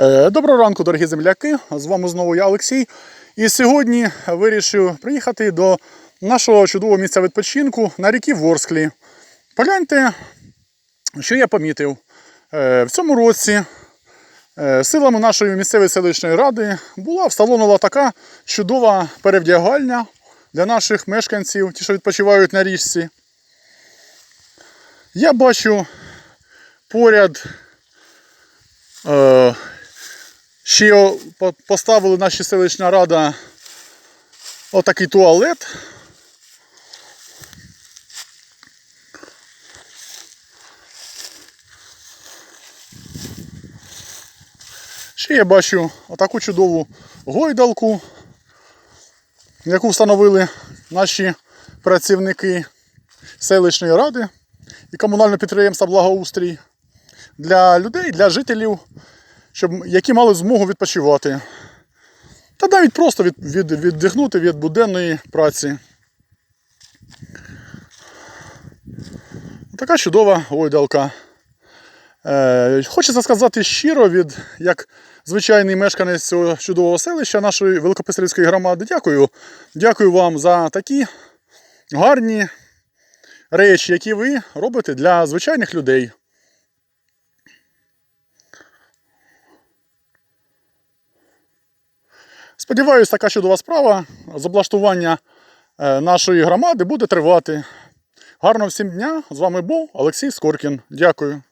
Е, Доброго ранку, дорогі земляки! З вами знову я, Олексій. І сьогодні вирішив приїхати до нашого чудового місця відпочинку на ріки Ворсклі. Погляньте, що я помітив. Е, В цьому році е, силами нашої місцевої селищної ради була встановлена така чудова перевдягальня для наших мешканців, ті, що відпочивають на річці. Я бачу поряд е, ще поставили наша селищна рада отакий туалет. Ще я бачу отаку чудову гойдалку, яку встановили наші працівники селищної ради і комунального підприємства Благоустрій для людей, для жителів, щоб, які мали змогу відпочивати. Та навіть просто від, від, віддихнути від буденної праці. Така чудова гойдалка. Е, хочеться сказати щиро, від як звичайний мешканець цього чудового селища нашої Великописарівської громади. Дякую. Дякую вам за такі гарні речі, які ви робите для звичайних людей. Сподіваюсь, така чудова справа з облаштування е, нашої громади буде тривати. Гарного всім дня! З вами був Олексій Скоркін. Дякую.